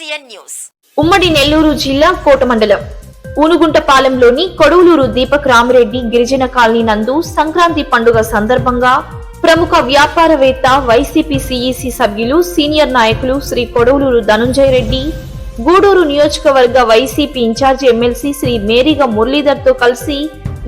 నమస్తే న్యూస్. ఉమ్మడి నెల్లూరు జిల్లా కోట మండలం. ఊనుగుంటపాలెంలోని కొడవలూరు దీపక్ రామిరెడ్డి గిరిజన కాలనీ నందు సంక్రాంతి పండుగ సందర్భంగా ప్రముఖ వ్యాపారవేత్త వైసీపీ సిఈసి సభ్యులు సీనియర్ నాయకులు శ్రీ కొడవలూరు ధనుంజయ రెడ్డి గూడూరు నియోజకవర్గ YCP incharge MLC Shri Meriga మురళీధర్తో కలిసి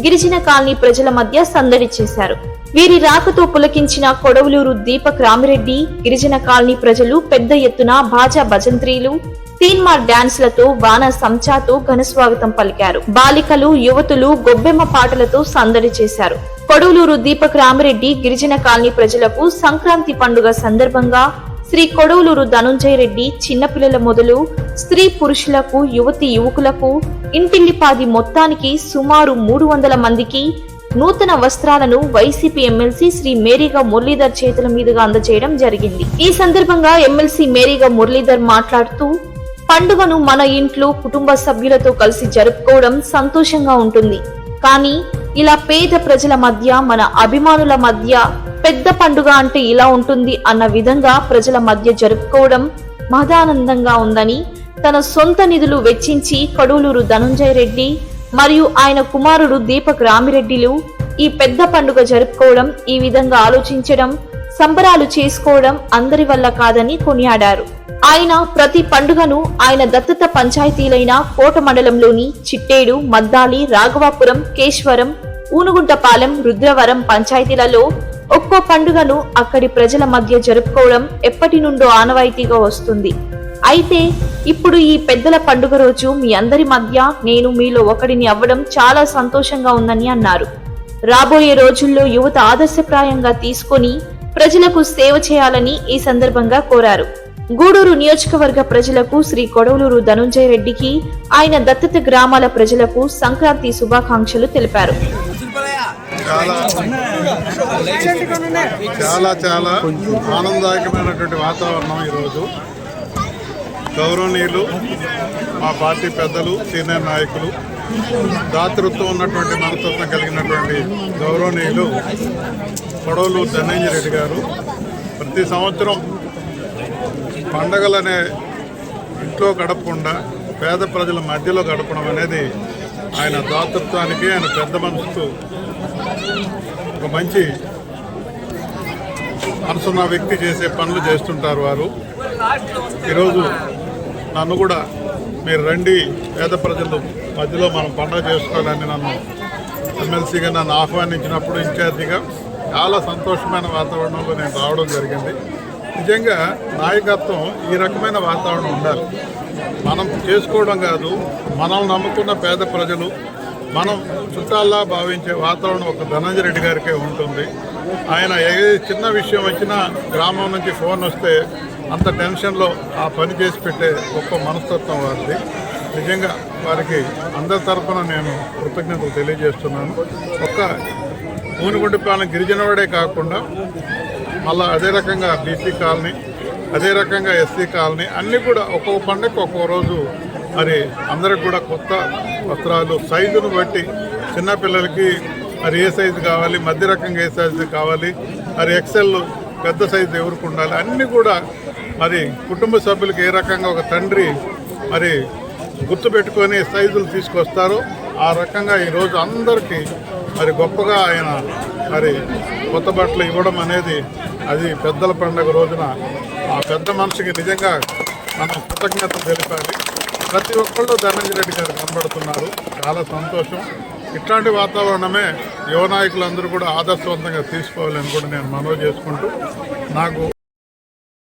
గిరిజన కాలనీ ప్రజల మధ్య సందడి చేశారు. వీరి రాకతో పులకించిన కొడవలూరు దీపక్ రామిరెడ్డి గిరిజన కాలనీ ప్రజలు పెద్ద ఎత్తున బాజా భజంత్రీలు తీన్మార్ డాన్స్లతో వాన సంచాతో ఘనస్వాగతం పలికారు. బాలికలు యువతులు గొబ్బెమ్మ పాటలతో సందడి చేశారు. కొడవలూరు దీపక్ రామిరెడ్డి గిరిజన కాలనీ ప్రజలకు సంక్రాంతి పండుగ సందర్భంగా శ్రీ కొడవలూరు ధనుంజయ రెడ్డి చిన్నపిల్లల మొదలు స్త్రీ పురుషులకు యువతి యువకులకు ఇంటిల్లిపాది మొత్తానికి సుమారు మూడు వందల మందికి నూతన వస్త్రాలను వైసీపీ ఎమ్మెల్సీ శ్రీ మేరీగా మురళీధర్ చేతుల మీదుగా అందజేయడం జరిగింది. ఈ సందర్భంగా ఎమ్మెల్సీ మేరీగా మురళీధర్ మాట్లాడుతూ పండుగను మన ఇంట్లో కుటుంబ సభ్యులతో కలిసి జరుపుకోవడం సంతోషంగా ఉంటుంది. కానీ ఇలా పేద ప్రజల మధ్య మన అభిమానుల మధ్య పెద్ద పండుగ అంటే ఇలా ఉంటుంది అన్న విధంగా ప్రజల మధ్య జరుపుకోవడం మహదానందంగా ఉందని తన సొంత నిధులు వెచ్చించి కడూలూరు ధనుంజయ రెడ్డి మరియు ఆయన కుమారుడు దీపక్ రామిరెడ్డిలు ఈ పెద్ద పండుగ జరుపుకోవడం ఈ విధంగా ఆలోచించడం సంబరాలు చేసుకోవడం అందరి వల్ల కాదని కొనియాడారు. ఆయన ప్రతి పండుగను ఆయన దత్తత పంచాయతీలైన కోట మండలంలోని చిట్టేడు మద్దాలి రాఘవాపురం కేశ్వరం ఊనుగుంటపాలెం రుద్రవరం పంచాయతీలలో ఒక్కో పండుగను అక్కడి ప్రజల మధ్య జరుపుకోవడం ఎప్పటి నుండో ఆనవాయితీగా వస్తుంది. అయితే ఇప్పుడు ఈ పెద్దల పండుగ రోజు మీ అందరి మధ్య నేను మీలో ఒకడిని అవ్వడం చాలా సంతోషంగా ఉందని అన్నారు. రాబోయే రోజుల్లో యువత ఆదర్శప్రాయంగా తీసుకొని ప్రజలకు సేవ చేయాలని ఈ సందర్భంగా కోరారు. గూడూరు నియోజకవర్గ ప్రజలకు శ్రీ కొడవలూరు ధనుంజయ రెడ్డికి ఆయన దత్తత గ్రామాల ప్రజలకు సంక్రాంతి శుభాకాంక్షలు తెలిపారు. చాలా చాలా ఆనందదాయకమైనటువంటి వాతావరణం ఈరోజు. గౌరవనీయులు మా పార్టీ పెద్దలు సీనియర్ నాయకులు దాతృత్వం ఉన్నటువంటి మనతత్వం కలిగినటువంటి గౌరవనీయులు కొడవలు ధనంజయ రెడ్డి గారు. ప్రతి సంవత్సరం పండగలనే ఇంట్లో గడపకుండా పేద ప్రజల మధ్యలో గడపడం అనేది ఆయన దాతృత్వానికి ఆయన పెద్ద మనసుకు ఒక మంచి మనసున్న వ్యక్తి చేసే పనులు చేస్తుంటారు వారు. ఈరోజు నన్ను కూడా మీరు రండి పేద ప్రజలు మధ్యలో మనం పండుగ చేసుకోవాలని నన్ను ఎమ్మెల్సీగా నన్ను ఆహ్వానించినప్పుడు ఇన్ఛార్జిగా చాలా సంతోషమైన వాతావరణంలో నేను రావడం జరిగింది. నిజంగా నాయకత్వం ఈ రకమైన వాతావరణం ఉండాలి. మనం చేసుకోవడం కాదు మనల్ని నమ్ముకున్న పేద ప్రజలు మనం చుట్టాల్లా భావించే వాతావరణం ఒక ధనంజయ రెడ్డి గారికే ఉంటుంది. ఆయన ఏ చిన్న విషయం వచ్చినా గ్రామం నుంచి ఫోన్ వస్తే అంత టెన్షన్లో ఆ పని చేసి పెట్టే గొప్ప మనస్తత్వం వారిది. నిజంగా వారికి అందరి తరఫున నేను కృతజ్ఞతలు తెలియజేస్తున్నాను. ఒక్క ఊనుగుండిపాలెం గిరిజనవాడే కాకుండా మళ్ళీ అదే రకంగా బీసీ కాలనీ అదే రకంగా ఎస్సీ కాలనీ అన్నీ కూడా ఒక్కొక్క పండుగ ఒక్కో రోజు మరి అందరికి కూడా కొత్త వస్త్రాలు సైజును బట్టి చిన్నపిల్లలకి మరి ఏ సైజు కావాలి మధ్య రకంగా ఏ సైజు కావాలి మరి ఎక్సెల్ పెద్ద సైజు ఎవరికి ఉండాలి అన్నీ కూడా మరి కుటుంబ సభ్యులకి ఏ రకంగా ఒక తండ్రి మరి గుర్తుపెట్టుకొని సైజులు తీసుకొస్తారో ఆ రకంగా ఈరోజు అందరికీ మరి గొప్పగా ఆయన మరి కొత్త బట్టలు ఇవ్వడం అనేది అది పెద్దల పండుగ రోజున ఆ పెద్ద మనిషికి నిజంగా మనం కృతజ్ఞత తెలిపాలి. ప్రతి ఒక్కళ్ళు ధనంజయ రెడ్డి గారు కనబడుతున్నారు. చాలా సంతోషం. ఇట్లాంటి వాతావరణమే యువ నాయకులందరూ కూడా ఆదర్శవంతంగా తీసుకోవాలని కూడా నేను మనవి చేసుకుంటూ నాకు